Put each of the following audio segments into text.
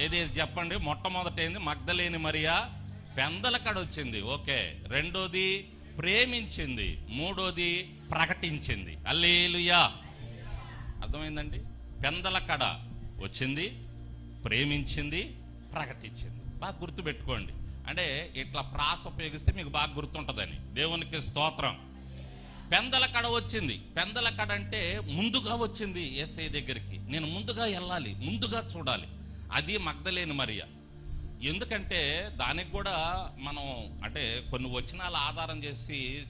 ఏది చెప్పండి? మొట్టమొదటైంది మగ్ధలేని మరియా. పెందల కడ వచ్చింది. ఓకే. రెండోది ప్రేమించింది. మూడోది ప్రకటించింది. అల్లేలుయా అర్థమైందండి? పెందల కడ వచ్చింది ప్రేమించింది ప్రకటించింది. బాగా గుర్తుపెట్టుకోండి. అంటే ఇట్లా ప్రాస ఉపయోగిస్తే మీకు బాగా గుర్తుంటుందని. దేవునికి స్తోత్రం. పెందల కడ వచ్చింది. పెందల కడ అంటే ముందుగా వచ్చింది ఎస్ఐ దగ్గరికి. నేను ముందుగా వెళ్ళాలి. ముందుగా చూడాలి. అది మగ్ధలేని మరియ. ఎందుకంటే దానికి కూడా మనం అంటే కొన్ని వచనాలు ఆధారం చేసి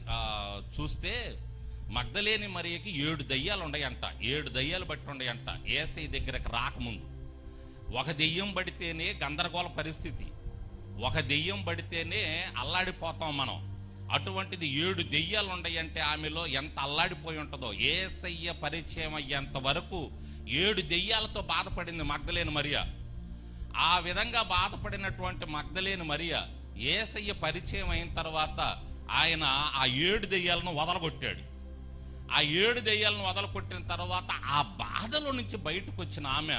చూస్తే మగ్ధలేని మరియకి ఏడు దయ్యాలు ఉన్నాయంట. ఏడు దయ్యాలు బట్టి ఉన్నాయంట. ఏసై దగ్గరకు రాకముందు. ఒక దెయ్యం పడితేనే గందరగోళ పరిస్థితి. ఒక దెయ్యం పడితేనే అల్లాడిపోతాం మనం. అటువంటిది ఏడు దెయ్యాలు ఉన్నాయంటే ఆమెలో ఎంత అల్లాడిపోయి ఉంటుందో ఏసయ్య పరిచయం అయ్యేంత వరకు ఏడు దెయ్యాలతో బాధపడింది మగ్ధలేని మరియా. ఆ విధంగా బాధపడినటువంటి మగ్ధలేని మరియ ఏసయ్య పరిచయం అయిన తర్వాత ఆయన ఆ ఏడు దెయ్యాలను వదలగొట్టాడు. ఆ ఏడు దెయ్యాలను వదలగొట్టిన తర్వాత ఆ బాధలో నుంచి బయటకు వచ్చిన ఆమె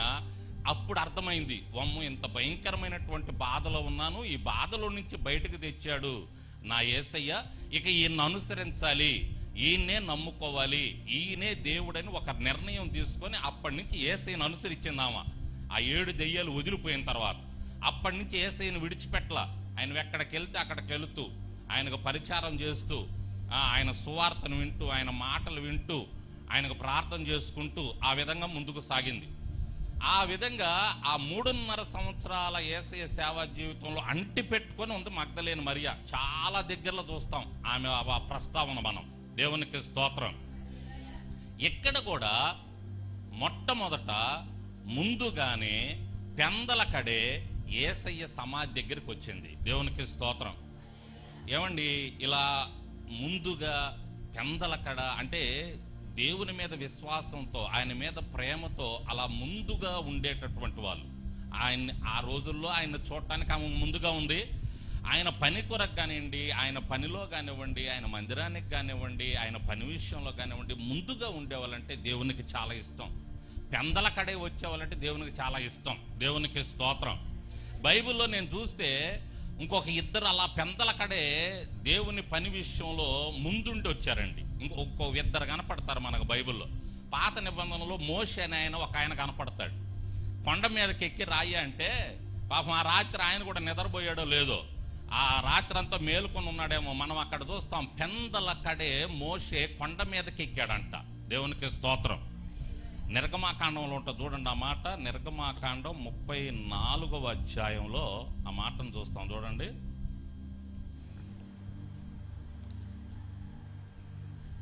అప్పుడు అర్థమైంది వమ్ము ఇంత భయంకరమైనటువంటి బాధలో ఉన్నాను ఈ బాధలో నుంచి బయటకు తెచ్చాడు నా ఏసయ్య. ఇక ఈయన్ని అనుసరించాలి ఈయన్నే నమ్ముకోవాలి ఈయనే దేవుడని ఒక నిర్ణయం తీసుకొని అప్పటి నుంచి ఏసైని అనుసరించిందామా ఆ ఏడు దెయ్యాలు వదిలిపోయిన తర్వాత అప్పటి నుంచి ఏసైని విడిచిపెట్టల ఆయన ఎక్కడికి వెళ్తే అక్కడికి వెళుతూ ఆయనకు పరిచారం చేస్తూ ఆయన సువార్తను వింటూ ఆయన మాటలు వింటూ ఆయనకు ప్రార్థన చేసుకుంటూ ఆ విధంగా ముందుకు సాగింది. ఆ విధంగా ఆ మూడున్నర సంవత్సరాల ఏసయ సేవా జీవితంలో అంటి పెట్టుకొని ఉంది మగ్ధలేని మరియా. చాలా దగ్గరలో చూస్తాం ఆమె ఆ ప్రస్తావన మనం. దేవునికి స్తోత్రం. ఇక్కడ కూడా మొట్టమొదట ముందుగానే పెందల కడే ఏసయ్య సమాధి దగ్గరికి వచ్చింది. దేవునికి స్తోత్రం. ఏమండి ఇలా ముందుగా పెందల కడ అంటే దేవుని మీద విశ్వాసంతో ఆయన మీద ప్రేమతో అలా ముందుగా ఉండేటటువంటి వాళ్ళు. ఆయన ఆ రోజుల్లో ఆయన చూడటానికి ఆమె ముందుగా ఉంది. ఆయన పని కొరకు కానివ్వండి ఆయన పనిలో కానివ్వండి ఆయన మందిరానికి కానివ్వండి ఆయన పని విషయంలో కానివ్వండి ముందుగా ఉండేవాళ్ళంటే దేవునికి చాలా ఇష్టం. పెందల కడే వచ్చేవాళ్ళంటే దేవునికి చాలా ఇష్టం. దేవునికి స్తోత్రం. బైబిల్లో నేను చూస్తే ఇంకొక ఇద్దరు అలా పెందల కడే దేవుని పని విషయంలో ముందుండి వచ్చారండి. ఇంకొక ఇద్దరు కనపడతారు మనకు బైబిల్లో. పాత నిబంధనలో మోషే అనే ఆయన ఒక ఆయన కనపడతాడు. కొండ మీదకి ఎక్కి రాయి అంటే పాపం ఆ రాత్రి ఆయన కూడా నిద్రపోయాడో లేదో. ఆ రాత్రి అంతా మేలుకొని ఉన్నాడేమో మనం అక్కడ చూస్తాం. పెందల కడే మోషే కొండ మీదకి ఎక్కాడంట. దేవునికి స్తోత్రం. నిర్గమాకాండంలో ఉంటుంది చూడండి ఆ మాట. నిర్గమాకాండం ముప్పై నాలుగవ అధ్యాయంలో ఆ మాటను చూస్తాం చూడండి.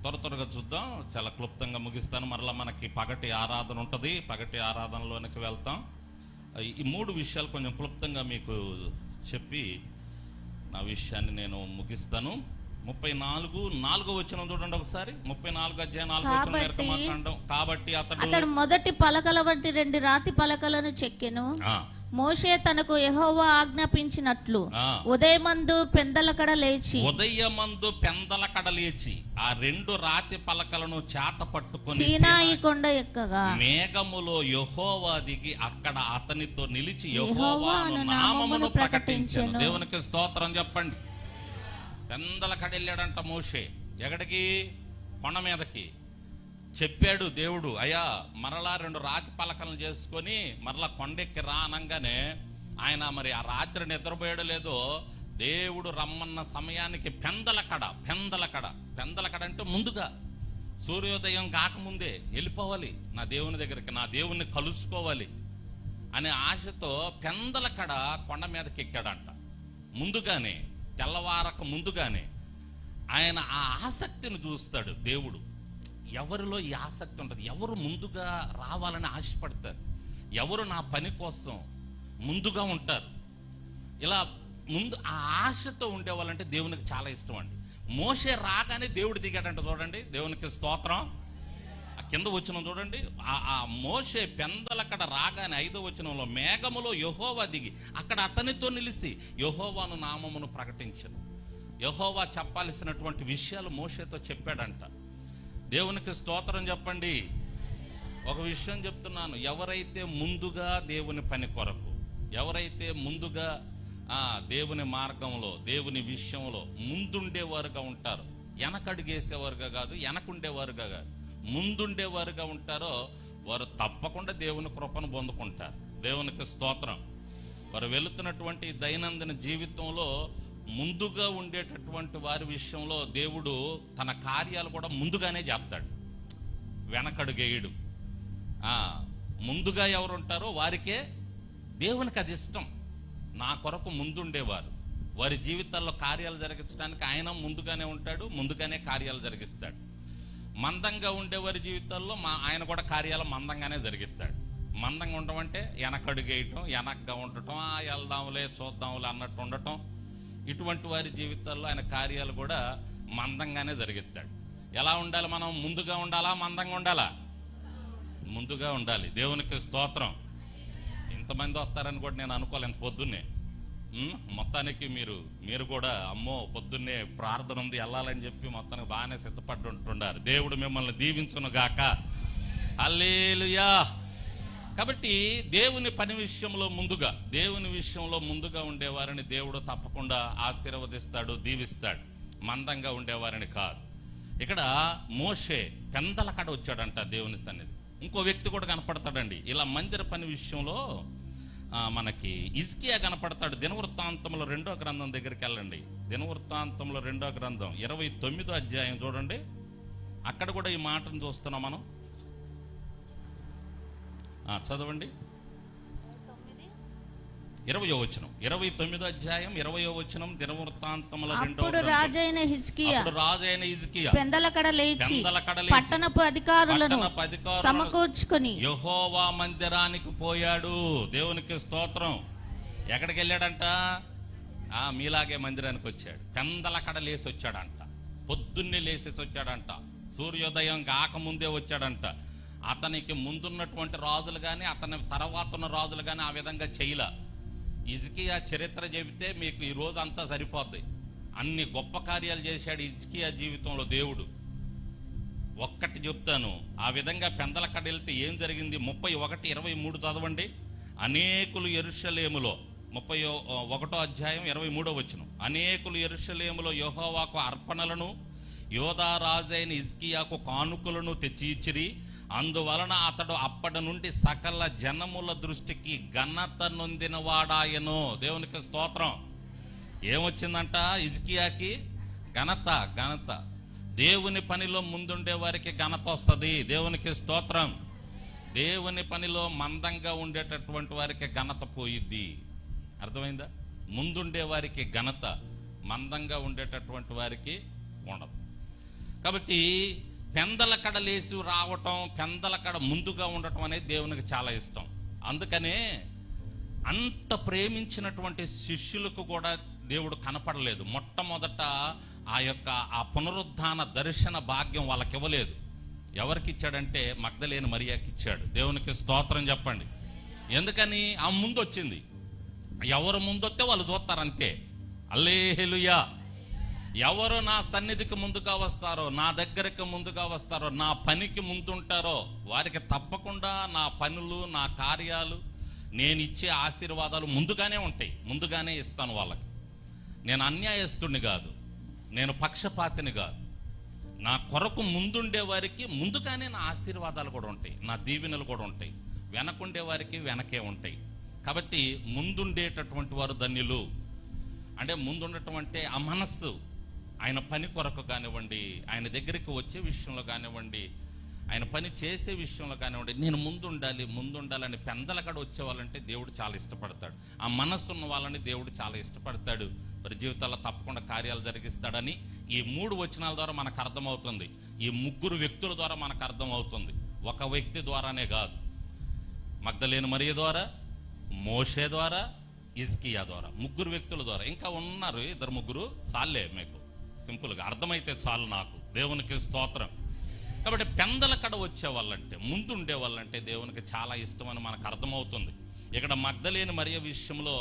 త్వర త్వరగా చూద్దాం. చాలా క్లుప్తంగా ముగిస్తాను. మరలా మనకి పగటి ఆరాధన ఉంటుంది. పగటి ఆరాధనలోనికి వెళ్తాం. ఈ- ఈ మూడు విషయాలు కొంచెం క్లుప్తంగా మీకు చెప్పి నా విషయాన్ని నేను ముగిస్తాను. ముప్పై నాలుగు నాలుగో వచ్చిన చూడండి ఒకసారి. ముప్పై నాలుగు అధ్యాయం నాలుగో వచ్చిన కాబట్టి- అతడు అతడు మొదటి పలకల వంటి రెండు రాతి పలకలను చెక్కెను. మోషే తనకు యెహోవా ఆజ్ఞాపించినట్లు. ఉదయమందు పెందలకడ లేచి. ఉదయమందు పెందల కడలేచి ఆ రెండు రాతి పలకలను చాట పట్టుకొని సీనాయి కొండ ఎక్కగా. మేఘములో యహోవా దిగి అక్కడ అతనితో నిలిచి యెహోవాను నామమును ప్రకటించెను. దేవునికి స్తోత్రం చెప్పండి. పెందల కడెళ్ళాడంట మోషే. ఎక్కడికి? కొండ మీదకి. చెప్పాడు దేవుడు అయ్యా మరలా రెండు రాతి పలకలను చేసుకొని మరలా కొండెక్కి రానంగానే అనగానే ఆయన మరి ఆ రాత్రి నిద్రపోయాడు లేదో దేవుడు రమ్మన్న సమయానికి పెందల కడ పెందల కడ పెందల కడ అంటే ముందుగా. సూర్యోదయం కాకముందే వెళ్ళిపోవాలి. నా దేవుని దగ్గరికి నా దేవుణ్ణి కలుసుకోవాలి అనే ఆశతో పెందల కడ కొండ మీదకి ఎక్కాడంట. ముందుగానే తెల్లవారక ముందుగానే ఆయన ఆ ఆసక్తిని చూస్తాడు దేవుడు. ఎవరిలో ఈ ఆసక్తి ఉంటుంది ఎవరు ముందుగా రావాలని ఆశపడతారు? ఎవరు నా పని కోసం ముందుగా ఉంటారు? ఇలా ముందు ఆ ఆశతో ఉండేవాళ్ళంటే దేవునికి చాలా ఇష్టం అండి. మోసే రాగానే దేవుడు దిగాడంట చూడండి. దేవునికి స్తోత్రం. కింద వచ్చిన చూడండి ఆ- ఆ మోషే పెందలక్కడ రాగానే ఐదో వచనంలో మేఘములో యహోవా దిగి అక్కడ అతనితో నిలిచి యహోవాను నామమును ప్రకటించను. యహోవా చెప్పాల్సినటువంటి విషయాలు మోషేతో చెప్పాడంట. దేవునికి స్తోత్రం చెప్పండి. ఒక విషయం చెప్తున్నాను. ఎవరైతే ముందుగా దేవుని పని కొరకు ఎవరైతే ముందుగా దేవుని మార్గంలో దేవుని విషయంలో ముందుండేవారుగా ఉంటారు వెనకడుగేసేవారుగా కాదు వెనకుండేవారుగా కాదు. ముందుండేవారుగా ఉంటారో వారు తప్పకుండా దేవుని కృపను పొందుకుంటారు. దేవునికి స్తోత్రం. వారు వెళుతున్నటువంటి దైనందిన జీవితంలో ముందుగా ఉండేటటువంటి వారి విషయంలో దేవుడు తన కార్యాలు కూడా ముందుగానే చెప్తాడు వెనకడుగేయుడు. ఆ, ముందుగా ఎవరు ఉంటారో వారికే దేవునికి అది ఇష్టం. నా కొరకు ముందుండేవారు. వారి జీవితాల్లో కార్యాలు జరిగించడానికి ఆయన ముందుగానే ఉంటాడు ముందుగానే కార్యాలు జరిగిస్తాడు. మందంగా ఉండేవారి జీవితాల్లో మా ఆయన కూడా కార్యాలు మందంగానే జరిగిస్తాడు. మందంగా ఉండటం అంటే వెనకడుగేయటం వెనక్గా ఉండటం "ఆ, వెళ్దాంలే చూద్దాంలే అన్నట్టు ఉండటం. ఇటువంటి వారి జీవితాల్లో ఆయన కార్యాలు కూడా మందంగానే జరిగిస్తాడు. ఎలా ఉండాలి మనం? ముందుగా ఉండాలా? మందంగా ఉండాలా? ముందుగా ఉండాలి. దేవునికి స్తోత్రం. ఇంతమంది వస్తారని కూడా నేను అనుకోవాలి ఇంత పొద్దున్నే. మొత్తానికి మీరు మీరు కూడా అమ్మో పొద్దున్నే ప్రార్థన ఉంది వెళ్ళాలని చెప్పి మొత్తానికి బాగానే సిద్ధపడి ఉంటున్నారు దేవుడు మిమ్మల్ని దీవించును గాక. అల్లేలుయా కాబట్టి దేవుని పని విషయంలో ముందుగా దేవుని విషయంలో ముందుగా ఉండేవారిని దేవుడు తప్పకుండా ఆశీర్వదిస్తాడు దీవిస్తాడు. మందంగా ఉండేవారిని కాదు. ఇక్కడ మోషే పెందల కాడ వచ్చాడంట దేవుని సన్నిధి. ఇంకో వ్యక్తి కూడా కనపడతాడండి. ఇలా మందిర పని విషయంలో మనకి ఇజ్కియా కనపడతాడు. దినవృత్తాంతంలో రెండో గ్రంథం దగ్గరికి వెళ్ళండి. దినవృత్తాంతంలో రెండో గ్రంథం ఇరవై తొమ్మిదో అధ్యాయం చూడండి. అక్కడ కూడా ఈ మాటను చూస్తున్నాం మనం. చదవండి. ఇరవయో వచనం. ఇరవై తొమ్మిదో అధ్యాయం ఇరవయో వచనం దినవృత్తాంతముల రెండో అప్పుడు. రాజైన హిజ్కియా అప్పుడు రాజైన ఇజ్కియా పెందలకడ లేచి పట్టణపు అధికారులను సమకూర్చుకొని యహోవా మందిరానికి పోయాడు. దేవునికి స్తోత్రం. ఎక్కడికి వెళ్ళాడంట? ఆ మీలాగే మందిరానికి వచ్చాడు. పెందలకడ లేసి వచ్చాడంట. పొద్దున్నే లేసేసి వచ్చాడంట. సూర్యోదయం కాకముందే వచ్చాడంట. అతనికి ముందున్నటువంటి రాజులు కానీ అతని తర్వాత ఉన్న రాజులు కానీ ఆ విధంగా చేయలా. ఇజ్కియా చరిత్ర చెబితే మీకు ఈ రోజు అంతా సరిపోద్ది. అన్ని గొప్ప కార్యాలు చేశాడు ఇజ్కియా జీవితంలో దేవుడు. ఒక్కటి చెప్తాను ఆ విధంగా పెందలకడ వెళ్తే ఏం జరిగింది? ముప్పై ఒకటి ఇరవై మూడు చదవండి. అనేకులు ఎరుషలేములో ముప్పై ఒకటో అధ్యాయం ఇరవై మూడో వచ్చిన అనేకులు ఎరుషలేములో యహోవాకు అర్పణలను యోధారాజైన ఇజ్కియాకు కానుకలను తెచ్చి ఇచ్చిరి అందువలన అతడు అప్పటి నుండి సకల జనముల దృష్టికి ఘనత నొందిన వాడాయను దేవునికి స్తోత్రం. ఏమొచ్చిందంట ఇజ్కియాకి ఘనత ఘనత. దేవుని పనిలో ముందుండే వారికి ఘనత వస్తుంది. దేవునికి స్తోత్రం. దేవుని పనిలో మందంగా ఉండేటటువంటి వారికి ఘనత పోయిద్ది. అర్థమైందా? ముందుండే వారికి ఘనత మందంగా ఉండేటటువంటి వారికి ఉండదు. కాబట్టి పెందల కడ లేచి రావటం పెందల కడ ముందుగా ఉండటం అనేది దేవునికి చాలా ఇష్టం. అందుకనే అంత ప్రేమించినటువంటి శిష్యులకు కూడా దేవుడు కనపడలేదు. మొట్టమొదట ఆ యొక్క ఆ పునరుద్ధాన దర్శన భాగ్యం వాళ్ళకి ఇవ్వలేదు. ఎవరికి ఇచ్చాడంటే మగ్ధలేని మరియాకి ఇచ్చాడు. దేవునికి స్తోత్రం చెప్పండి. ఎందుకని? ఆ ముందు వచ్చింది ఎవరు ముందొస్తే వాళ్ళు చూస్తారు అంతే. అల్లేహెలుయా ఎవరు నా సన్నిధికి ముందుగా వస్తారో నా దగ్గరికి ముందుగా వస్తారో నా పనికి ముందుంటారో వారికి తప్పకుండా నా పనులు నా కార్యాలు నేను ఇచ్చే ఆశీర్వాదాలు ముందుగానే ఉంటాయి. ముందుగానే ఇస్తాను వాళ్ళకి. నేను అన్యాయస్తుడిని కాదు. నేను పక్షపాతిని కాదు. నా కొరకు ముందుండే వారికి ముందుగానే నా ఆశీర్వాదాలు కూడా ఉంటాయి. నా దీవెనలు కూడా ఉంటాయి. వెనకుండే వారికి వెనకే ఉంటాయి. కాబట్టి ముందుండేటటువంటి వారు ధన్యులు. అంటే ముందుండటం అంటే ఆ మనస్సు. ఆయన పని కొరకు కానివ్వండి ఆయన దగ్గరికి వచ్చే విషయంలో కానివ్వండి ఆయన పని చేసే విషయంలో కానివ్వండి నేను ముందుండాలి ముందుండాలని పెందలకాడ వచ్చే వాళ్ళంటే దేవుడు చాలా ఇష్టపడతాడు. ఆ మనస్సు ఉన్న వాళ్ళని దేవుడు చాలా ఇష్టపడతాడు. వారి జీవితాల్లో తప్పకుండా కార్యాలు జరిగిస్తాడని ఈ మూడు వచనాల ద్వారా మనకు అర్థమవుతుంది. ఈ ముగ్గురు వ్యక్తుల ద్వారా మనకు అర్థమవుతుంది. ఒక వ్యక్తి ద్వారానే కాదు. మగ్ధలేని మరియ ద్వారా మోషే ద్వారా ఇజ్కియా ద్వారా ముగ్గురు వ్యక్తుల ద్వారా. ఇంకా ఉన్నారు ఇద్దరు ముగ్గురు చాలే మీకు. సింపుల్గా అర్థమైతే చాలు నాకు. దేవునికి స్తోత్రం. కాబట్టి పెందల కడ వచ్చే వాళ్ళంటే ముందు ఉండే వాళ్ళంటే దేవునికి చాలా ఇష్టమని మనకు అర్థమవుతుంది. ఇక్కడ మగ్ధలేని మరియ విషయంలో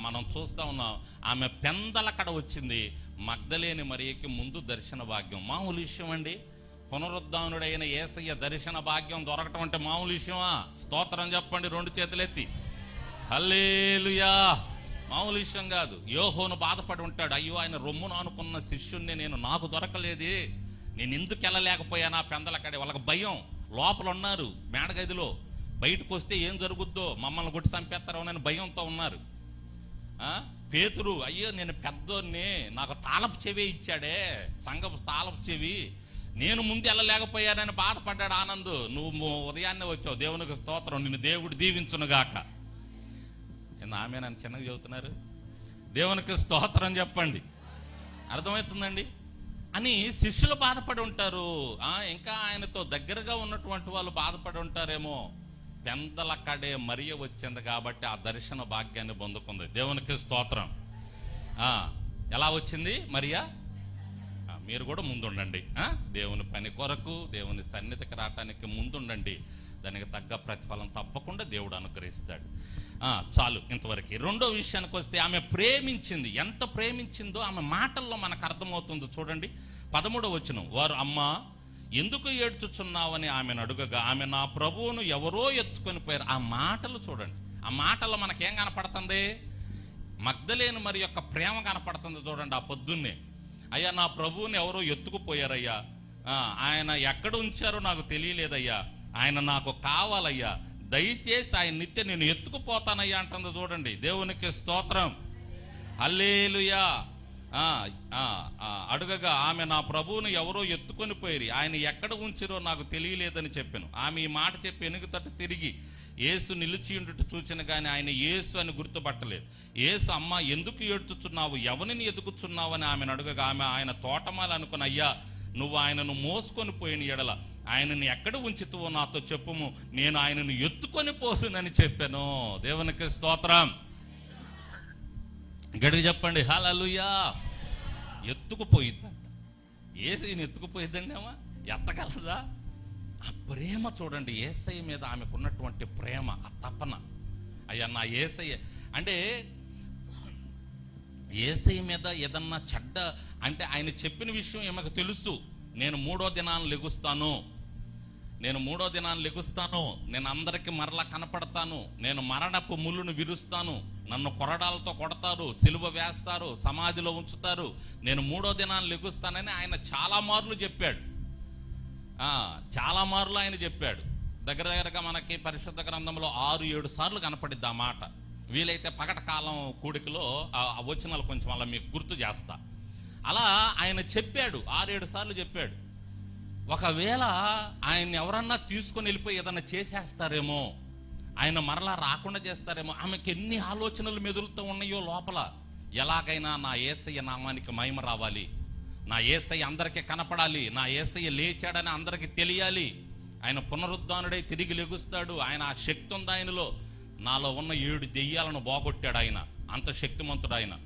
మనం చూస్తా ఉన్నాం ఆమె పెందల కడ వచ్చింది. మగ్ధలేని మరియకి ముందు దర్శన భాగ్యం. మామూలు విషయం అండి. పునరుద్ధానుడైన ఏసయ్య దర్శన భాగ్యం దొరకటం అంటే మామూలు విషయమా? స్తోత్రం చెప్పండి రెండు చేతులెత్తి. హల్లేలుయా! మామూలు విషయం కాదు. యోహోను బాధపడి ఉంటాడు. అయ్యో ఆయన రొమ్మును అనుకున్న శిష్యుణ్ణి నేను నాకు దొరకలేదే. నేను ఎందుకు వెళ్ళలేకపోయానా? పెందలక్కడే వాళ్ళకి భయం. లోపల ఉన్నారు మేడగదిలో. బయటకు వస్తే ఏం జరుగుద్దో? మమ్మల్ని కొట్టి చంపేస్తారోనని భయంతో ఉన్నారు. పేతురు అయ్యో నేను పెద్దోన్ని నాకు తాళపు చెవి ఇచ్చాడే. సంఘపు తాళపు చెవి. నేను ముందు వెళ్ళలేకపోయానని బాధపడ్డాడు ఆనంద్. నువ్వు ఉదయాన్నే వచ్చావు. దేవునికి స్తోత్రం. నిన్ను దేవుడు దీవించునుగాక. ఏంది ఆమె నన్ను చిన్నగా చెబుతున్నారు. దేవునికి స్తోత్రం చెప్పండి. అర్థమవుతుందండి? అని శిష్యులు బాధపడి ఉంటారు. ఆ ఇంకా ఆయనతో దగ్గరగా ఉన్నటువంటి వాళ్ళు బాధపడి ఉంటారేమో. పెందల కడే మరియ వచ్చింది కాబట్టి ఆ దర్శన భాగ్యాన్ని పొందుకుంది. దేవునికి స్తోత్రం. ఆ ఎలా వచ్చింది మరియా? ఆ, మీరు కూడా ముందుండండి. దేవుని పని కొరకు దేవుని సన్నిధికి రావటానికి ముందుండండి. దానికి తగ్గ ప్రతిఫలం తప్పకుండా దేవుడు అనుగ్రహిస్తాడు. చాలు ఇంతవరకు. రెండో విషయానికి వస్తే ఆమె ప్రేమించింది. ఎంత ప్రేమించిందో ఆమె మాటల్లో మనకు అర్థమవుతుందో చూడండి. పదమూడవ వచ్చిన వారు అమ్మ ఎందుకు ఏడ్చుచున్నావని ఆమెను అడుగగా ఆమె నా ప్రభువును ఎవరో ఎత్తుకొని పోయారు. ఆ మాటలు చూడండి. ఆ మాటల్లో మనకేం కనపడుతుంది? మగ్ధలేని మరి యొక్క ప్రేమ కనపడుతుంది చూడండి ఆ పొద్దున్నే. అయ్యా నా ప్రభువుని ఎవరో ఎత్తుకుపోయారయ్యా. ఆయన ఎక్కడ ఉంచారో నాకు తెలియలేదయ్యా. ఆయన నాకు కావాలయ్యా. దయచేసి ఆయన నిత్య నేను ఎత్తుకుపోతానయ్యా అంటుంది చూడండి. దేవునికి స్తోత్రం. అల్లేలుయా అడుగగా ఆమె నా ప్రభువును ఎవరో ఎత్తుకొని పోయి ఆయన ఎక్కడ ఉంచిరో నాకు తెలియలేదని చెప్పాను. ఆమె ఈ మాట చెప్పి వెనుక తట్టు తిరిగి ఏసు నిలిచి ఉండుట చూచిన కానీ ఆయన ఏసు అని గుర్తుపట్టలేదు. ఏసు అమ్మ ఎందుకు ఏడుచుచున్నావు? ఎవరిని ఎదుగుచున్నావు? అని ఆమెను అడుగగా ఆమె ఆయన తోటమాలనుకుని అయ్యా నువ్వు ఆయనను మోసుకొని పోయిన ఎడల ఆయనను ఎక్కడ ఉంచుతువో నాతో చెప్పుము. నేను ఆయనను ఎత్తుకొని పోసునని చెప్పాను. దేవునికి స్తోత్రం. గడికి చెప్పండి. హలలుయా ఎత్తుకుపోయిద్దంట. ఏసు ఎత్తుకుపోయిద్దండి అమ్మా? ఎత్తగలదా? ఆ ప్రేమ చూడండి. ఏసై మీద ఆమెకు ఉన్నటువంటి ప్రేమ ఆ తపన. అయ్యా నా ఏసయ్య. అంటే ఏసై మీద ఏదన్నా చెడ్డ అంటే ఆయన చెప్పిన విషయం ఈమెకు తెలుసు? నేను మూడో దినాన్ని లెగుస్తాను. నేను మూడో దినాన్ని లెగుస్తాను నేను అందరికి మరలా కనపడతాను నేను మరణపు ముళ్ళును విరుస్తాను నన్ను కొరడాలతో కొడతారు సిలువ వేస్తారు సమాధిలో ఉంచుతారు. నేను మూడో దినాన్ని లెగుస్తానని ఆయన చాలా మార్లు చెప్పాడు. చాలా మార్లు ఆయన చెప్పాడు. దగ్గర దగ్గరగా మనకి పరిశుద్ధ గ్రంథంలో ఆరు ఏడు సార్లు కనపడిద్ది ఆ మాట. వీలైతే పగట కాలం కూడికలో ఆ వచనాలు కొంచెం అలా మీకు గుర్తు చేస్తా. అలా ఆయన చెప్పాడు ఆరేడు సార్లు చెప్పాడు. ఒకవేళ ఆయన ఎవరన్నా తీసుకొని వెళ్ళిపోయి ఏదన్నా చేసేస్తారేమో ఆయన మరలా రాకుండా చేస్తారేమో ఆమెకి ఎన్ని ఆలోచనలు మెదులుతూ ఉన్నాయో లోపల ఎలాగైనా నా ఏసయ్య నామానికి మహిమ రావాలి. నా ఏసయ్య అందరికీ కనపడాలి. నా ఏసయ్య లేచాడని అందరికీ తెలియాలి. ఆయన పునరుద్ధానుడై తిరిగి లెగుస్తాడు. ఆయన ఆ శక్తి ఉంది ఆయనలో. నాలో ఉన్న ఏడు దెయ్యాలను బాగొట్టాడు ఆయన. అంత శక్తిమంతుడు ఆయన.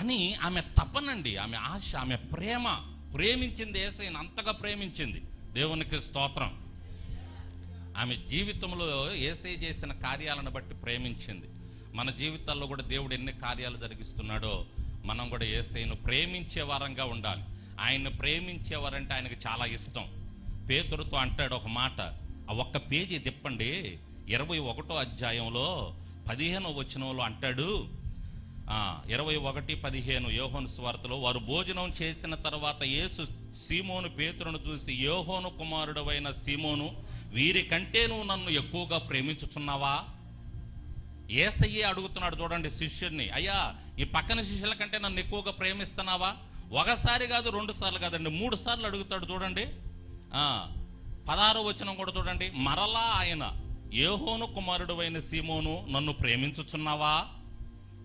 అని ఆమె తపనండి ఆమె ఆశ ఆమె ప్రేమ. ప్రేమించింది ఏసైని అంతగా ప్రేమించింది. దేవునికి స్తోత్రం. ఆమె జీవితంలో ఏసై చేసిన కార్యాలను బట్టి ప్రేమించింది. మన జీవితాల్లో కూడా దేవుడు ఎన్ని కార్యాలు జరిగిస్తున్నాడో మనం కూడా ఏసైను ప్రేమించే వారంగా ఉండాలి. ఆయన్ని ప్రేమించేవారంటే ఆయనకు చాలా ఇష్టం. పేతురుతో అంటాడు ఒక మాట ఆ ఒక్క పేజీ తిప్పండి ఇరవై ఒకటో అధ్యాయంలో పదిహేనో వచనంలో అంటాడు ఇరవై ఒకటి పదిహేను యోహోను స్వార్తలో వారు భోజనం చేసిన తర్వాత యేసు సీమోను పేతురును చూసి యోహోను కుమారుడవైన సీమోను వీరికంటే నువ్వు నన్ను ఎక్కువగా ప్రేమించుచున్నావా? ఏసయ్యే అడుగుతున్నాడు చూడండి శిష్యుడిని అయ్యా ఈ పక్కన శిష్యుల కంటే నన్ను ఎక్కువగా ప్రేమిస్తున్నావా? ఒకసారి కాదు రెండు సార్లు కాదండి మూడు సార్లు అడుగుతాడు చూడండి. పదహారు వచ్చిన కూడా చూడండి మరలా ఆయన ఏహోను కుమారుడు అయిన సీమోను నన్ను ప్రేమించుచున్నావా?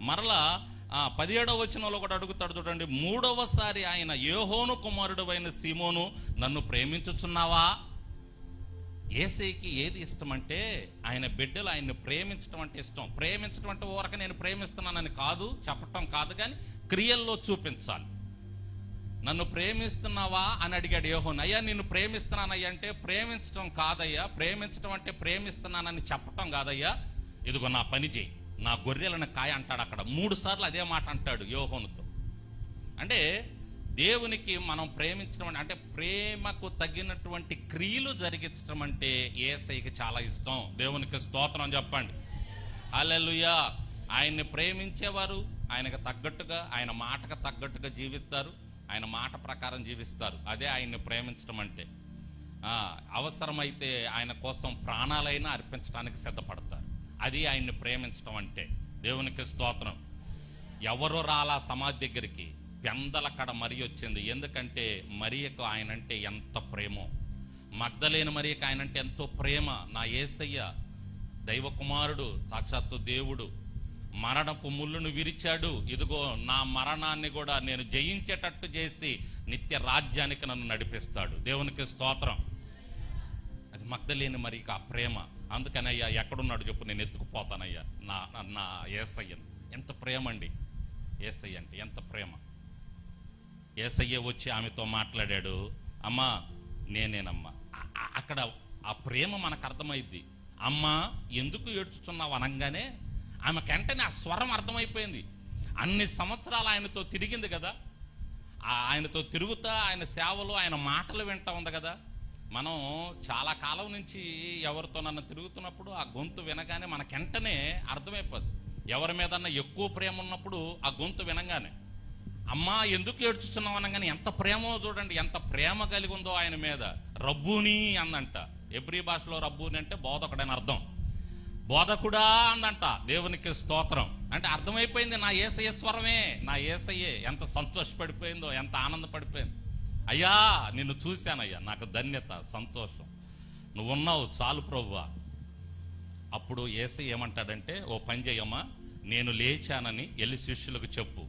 మరలా ఆ పదిహేడవ వచనంలో ఒకటి అడుగుతాడు చూడండి మూడవసారి ఆయన యోహోను కుమారుడు అయిన సీమోను నన్ను ప్రేమించుచున్నావా? ఏసైకి ఏది ఇష్టం అంటే ఆయన బిడ్డలు ఆయన్ని ప్రేమించడం అంటే ఇష్టం. ప్రేమించడం అంటే ఊరక నేను ప్రేమిస్తున్నానని కాదు చెప్పటం కాదు కానీ క్రియల్లో చూపించాలి. నన్ను ప్రేమిస్తున్నావా? అని అడిగాడు యోహోన్. అయ్యా నిన్ను ప్రేమిస్తున్నానయ్యా అంటే ప్రేమించడం కాదయ్యా ప్రేమించడం అంటే ప్రేమిస్తున్నానని చెప్పటం కాదయ్యా. ఇదిగో నా పని చేయి. నా గొర్రెలను కాయ అంటాడు అక్కడ. మూడు సార్లు అదే మాట అంటాడు యోహోనుతో. అంటే దేవునికి మనం ప్రేమించడం అంటే- అంటే ప్రేమకు తగినటువంటి క్రియలు జరిగించడం అంటే ఏసైకి చాలా ఇష్టం. దేవునికి స్తోత్రం చెప్పండి. హల్లెలూయా. ఆయన్ని ప్రేమించేవారు ఆయనకు తగ్గట్టుగా ఆయన మాటకు తగ్గట్టుగా జీవిస్తారు. ఆయన మాట ప్రకారం జీవిస్తారు. అదే ఆయన్ని ప్రేమించడం అంటే. అవసరమైతే ఆయన కోసం ప్రాణాలైనా అర్పించడానికి సిద్ధపడతారు. అది ఆయన్ని ప్రేమించడం అంటే. దేవునికి స్తోత్రం. ఎవరు రాలా సమాధి దగ్గరికి? పెందల కడ మరి వచ్చింది. ఎందుకంటే మరియకు ఆయన అంటే ఎంత ప్రేమో. మగ్ధలేని మరియకు ఆయన అంటే ఎంతో ప్రేమ. నా ఏసయ్య దైవకుమారుడు సాక్షాత్తు దేవుడు. మరణపు ముళ్ళును విరిచాడు. ఇదిగో నా మరణాన్ని కూడా నేను జయించేటట్టు చేసి నిత్య రాజ్యానికి నన్ను నడిపిస్తాడు. దేవునికి స్తోత్రం. అది మగ్ధలేని మరి ఆ ప్రేమ. అందుకనయ్యా ఎక్కడున్నాడు చెప్పు నేను ఎత్తుకుపోతానయ్యా. నా నా- నా ఏసయ్యను. ఎంత ప్రేమ అండి ఏసయ్య అంటే ఎంత ప్రేమ. ఏసయ్య వచ్చి ఆమెతో మాట్లాడాడు అమ్మా నేనేనమ్మా. అక్కడ ఆ ప్రేమ మనకు అర్థమైద్ది. అమ్మా ఎందుకు ఏడ్చుచున్నావు అనగానే ఆమె వెంటనే ఆ స్వరం అర్థమైపోయింది. అన్ని సంవత్సరాలు ఆయనతో తిరిగింది కదా. ఆ ఆయనతో తిరుగుతా ఆయన సేవలు ఆయన మాటలు వింటా ఉంది కదా. మనం చాలా కాలం నుంచి ఎవరితో నన్ను తిరుగుతున్నప్పుడు ఆ గొంతు వినగానే మనకెంటనే అర్థమైపోద్ది. ఎవరి మీదన్నా ఎక్కువ ప్రేమ ఉన్నప్పుడు ఆ గొంతు వినగానే అమ్మా ఎందుకు ఏడ్చుచున్నావు? అనగానే ఎంత ప్రేమో చూడండి ఎంత ప్రేమ కలిగి ఉందో ఆయన మీద. రబ్బూని అందంట ఎబ్రి భాషలో రబ్బూని అంటే బోధకుడని అర్థం. బోధకుడా అందంట దేవునికి స్తోత్రం. అంటే అర్థమైపోయింది నా ఏసయ్య స్వరమే. నా ఏసయ్యే ఎంత సంతోషపడిపోయిందో ఎంత ఆనందపడిపోయింది. అయ్యా నిన్ను చూశానయ్యా. నాకు ధన్యత సంతోషం. నువ్వు ఉన్నావు చాలు ప్రభువా. అప్పుడు ఏసై ఏమంటాడంటే ఓ పని చేయమ్మా నేను లేచానని ఎల్లి శిష్యులకు చెప్పు.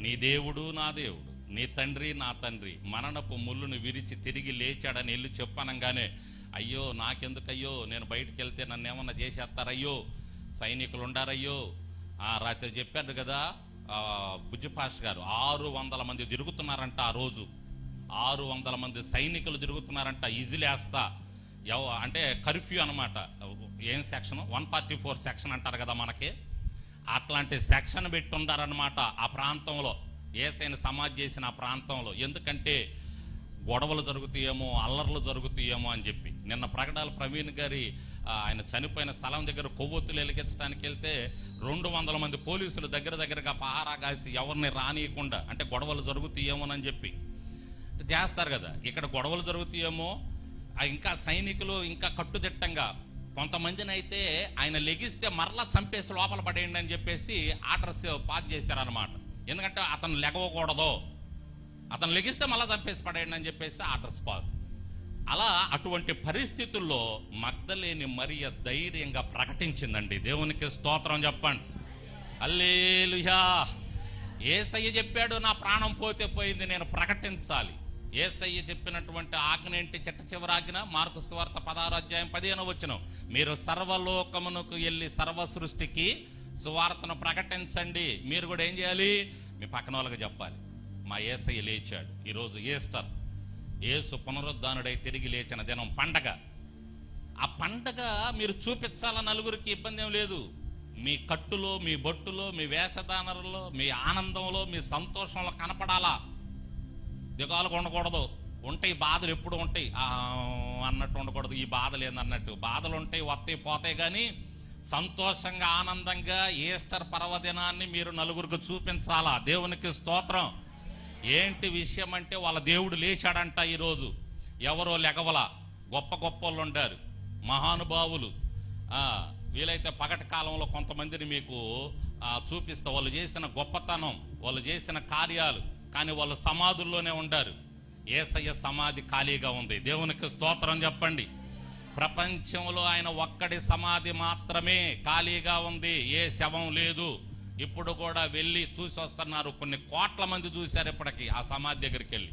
నీ దేవుడు నా దేవుడు నీ తండ్రి నా తండ్రి. మరణపు ముళ్ళును విరిచి తిరిగి లేచాడని ఎల్లు చెప్పనంగానే అయ్యో నాకెందుకయ్యో? నేను బయటికి వెళ్తే నన్ను ఏమన్నా చేసేస్తారయ్యో? సైనికులు ఉండారయ్యో ఆ రాత్రి చెప్పారు కదా ఆ, బుజ్జిపాష్ గారు. ఆరు వందల మంది తిరుగుతున్నారంట ఆ రోజు. ఆరు వందల మంది సైనికులు తిరుగుతున్నారంట ఈజిలేస్తా ఎవ అంటే కర్ఫ్యూ అనమాట ఏం section? One forty four section అంటారు కదా మనకి. అట్లాంటి సెక్షన్ పెట్టి ఉండారనమాట ఆ ప్రాంతంలో. ఏసైన సమాజ్ చేసిన ఆ ప్రాంతంలో. ఎందుకంటే గొడవలు జరుగుతాయేమో అల్లర్లు జరుగుతాయేమో అని చెప్పి. నిన్న ప్రకటాల ప్రవీణ్ గారి ఆయన చనిపోయిన స్థలం దగ్గర కొవ్వొత్తులు వెలిగించడానికి వెళ్తే రెండు వందల మంది పోలీసులు దగ్గర దగ్గరగా పహారా కాసి ఎవరిని రానియకుండా అంటే గొడవలు జరుగుతాయేమోనని చెప్పి. చేస్తారు కదా. ఇక్కడ గొడవలు జరుగుతాయేమో ఆ ఇంకా సైనికులు ఇంకా కట్టుదిట్టంగా కొంతమందిని అయితే ఆయన లెగిస్తే మరలా చంపేసి లోపల పడేయండి అని చెప్పేసి ఆర్డర్స్ పాస్ చేశారనమాట ఎందుకంటే అతను లెగవకూడదు. అతను లెగిస్తే మళ్ళీ చంపేసి పడేయండి అని చెప్పేసి ఆర్డర్స్ పాస్ అలా అటువంటి పరిస్థితుల్లో మగ్ధలేని మరియ ధైర్యంగా ప్రకటించిందండి. దేవునికి స్తోత్రం చెప్పండి. అల్లేలుయా ఏసయ్య చెప్పాడు నా ప్రాణం పోతే పోయింది నేను ప్రకటించాలి. ఏసయ్య చెప్పినటువంటి ఆజ్ఞ ఏంటి చిట్ట చివరాజ్ఞ మార్కు స్వార్థ పదారాధ్యాయం పదిహేను వచ్చిన మీరు సర్వలోకమునకు వెళ్ళి సర్వ సృష్టికి సువార్తను ప్రకటించండి. మీరు కూడా ఏం చేయాలి? మీ పక్కన వాళ్ళకి చెప్పాలి. మా ఏసయ్య లేచాడు. ఈరోజు ఈస్టర్. యేసు పునరుద్ధానుడై తిరిగి లేచిన దినం పండగ. ఆ పండగ మీరు చూపించాల? నలుగురికి ఇబ్బంది ఏం లేదు. మీ కట్టులో మీ బొట్టులో మీ వేషధానలో మీ ఆనందంలో మీ సంతోషంలో కనపడాలా? దిగాలకు ఉండకూడదు. ఉంటాయి బాధలు ఎప్పుడు ఉంటాయి? అన్నట్టు ఉండకూడదు. ఈ బాధలు ఏందన్నట్టు బాధలు ఉంటాయి వస్తాయి పోతాయి కానీ సంతోషంగా ఆనందంగా ఈస్టర్ పర్వదినాన్ని మీరు నలుగురికి చూపించాలా? దేవునికి స్తోత్రం. ఏంటి విషయం అంటే వాళ్ళ దేవుడు లేచాడంట ఈరోజు. ఎవరో లెగవల. గొప్ప గొప్ప వాళ్ళు ఉండారు. మహానుభావులు. వీలైతే పగటి కాలంలో కొంతమందిని మీకు చూపిస్తా. వాళ్ళు చేసిన గొప్పతనం వాళ్ళు చేసిన కార్యాలు. కానీ వాళ్ళు సమాధుల్లోనే ఉంటారు ఏసయ్య సమాధి ఖాళీగా ఉంది. దేవునికి స్తోత్రం చెప్పండి. ప్రపంచంలో ఆయన ఒక్కడి సమాధి మాత్రమే ఖాళీగా ఉంది. ఏ శవం లేదు. ఇప్పుడు కూడా వెళ్ళి చూసి వస్తున్నారు. కొన్ని కోట్ల మంది చూశారు ఇప్పటికీ ఆ సమాధి దగ్గరికి వెళ్ళి.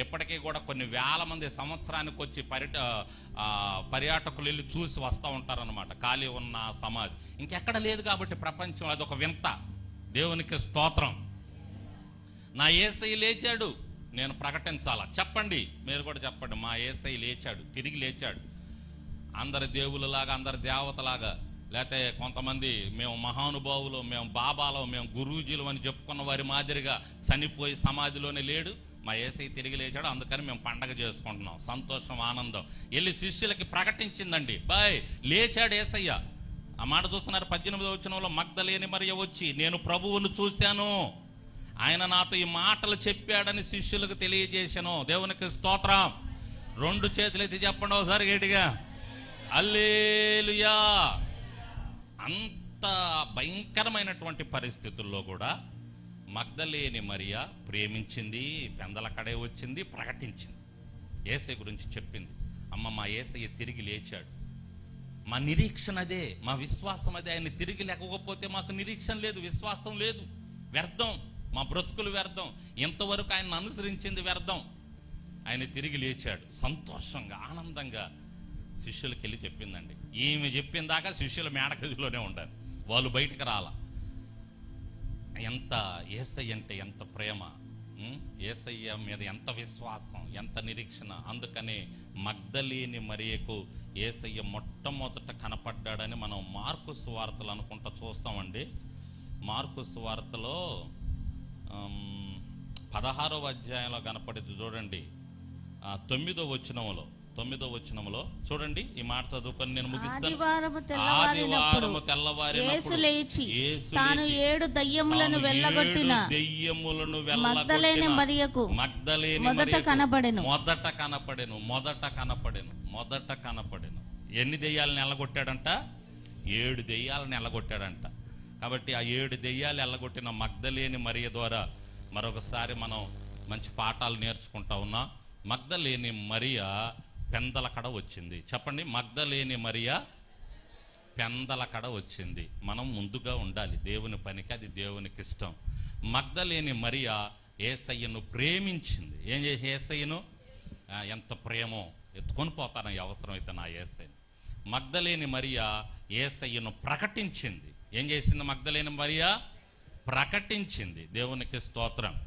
ఇప్పటికీ కూడా కొన్ని వేల మంది సంవత్సరానికి వచ్చి పర్యట పర్యాటకులు వెళ్ళి చూసి వస్తూ ఉంటారనమాట ఖాళీ ఉన్న సమాధి. ఇంకెక్కడ లేదు కాబట్టి ప్రపంచం. అదొక వింత. దేవునికి స్తోత్రం. నా ఏసై లేచాడు. నేను ప్రకటించాలా? చెప్పండి. మీరు కూడా చెప్పండి. మా ఏసై లేచాడు. తిరిగి లేచాడు. అందరి దేవులలాగా అందరి దేవతలాగా లేకపోతే కొంతమంది మేము మహానుభావులు మేము బాబాలు మేము గురూజీలు అని చెప్పుకున్న వారి మాదిరిగా చనిపోయి సమాధిలోనే లేడు. మా ఏసై తిరిగి లేచాడు. అందుకని మేము పండగ చేసుకుంటున్నాం. సంతోషం ఆనందం. వెళ్ళి శిష్యులకి ప్రకటించిందండి. బాయ్ లేచాడు ఏసయ్య. ఆ మాట చూస్తున్నారు. పద్దెనిమిదో వచనంలో మగ్ధలేని మరియ వచ్చి నేను ప్రభువును చూశాను. ఆయన నాతో ఈ మాటలు చెప్పాడని శిష్యులకు తెలియజేశాను. దేవునికి స్తోత్రం. రెండు చేతులు ఎత్తి చెప్పండి ఒకసారి గట్టిగా. అల్లేలుయా అంత భయంకరమైనటువంటి పరిస్థితుల్లో కూడా మగ్ధలేని మరియ ప్రేమించింది పెందలకడే వచ్చింది ప్రకటించింది. ఏసై గురించి చెప్పింది. అమ్మ మా ఏసయ్య తిరిగి లేచాడు. మా నిరీక్షణ అదే మా విశ్వాసం అదే. ఆయన తిరిగి లేకపోతే మాకు నిరీక్షణ లేదు విశ్వాసం లేదు. వ్యర్థం. మా బ్రతుకులు వ్యర్థం. ఇంతవరకు ఆయన అనుసరించింది వ్యర్థం. ఆయన తిరిగి లేచాడు. సంతోషంగా ఆనందంగా శిష్యులకి వెళ్ళి చెప్పిందండి. ఈమె చెప్పిన దాకా శిష్యుల మేడగదిలోనే ఉండాలి. వాళ్ళు బయటకు రాల. ఎంత ఏసయ్య అంటే ఎంత ప్రేమ ఏసయ్య మీద ఎంత విశ్వాసం ఎంత నిరీక్షణ. అందుకని మగ్ధలేని మరియకు ఏసయ్య మొట్టమొదట కనపడ్డాడని మనం మార్కు సువార్తలు అనుకుంటా చూస్తామండి. మార్కు సువార్తలో పదహారవ అధ్యాయంలో కనపడింది చూడండి. ఆ, తొమ్మిదో వచనములో తొమ్మిదో వచనములో చూడండి ఈ మాట చదువుకొని నేను ముగిస్తాను. లేచి ఏడు దయ్యములను వెళ్ళగొట్టిన దెయ్యములను వెళ్ళగొట్టిన మరియకు మొదట కనబడెను. మొదట కనపడెను మొదట కనపడెను మొదట కనపడెను ఎన్ని దెయ్యాలను ఎల్లగొట్టాడంట ఏడు దెయ్యాలను ఎల్లగొట్టాడంట కాబట్టి ఆ ఏడు దెయ్యాలు ఎల్లగొట్టిన మగ్ధలేని మరియ ద్వారా మరొకసారి మనం మంచి పాఠాలు నేర్చుకుంటా ఉన్నాం. మగ్ధలేని మరియ పెందలకడ వచ్చింది. చెప్పండి మగ్ధలేని మరియ పెందల కడ వచ్చింది. మనం ముందుగా ఉండాలి. దేవుని పనికి అది దేవునికి ఇష్టం. మగ్ధలేని మరియా ఏసయ్యను ప్రేమించింది. ఏం చేసి ఏసయ్యను? ఎంత ప్రేమో. ఎత్తుకొని పోతాను అవసరమైతే నా ఏసయ్యను. మగ్ధలేని మరియా ఏసయ్యను ప్రకటించింది. ఏం చేసింది మగ్ధలేని మరియా? ప్రకటించింది దేవునికి స్తోత్రం.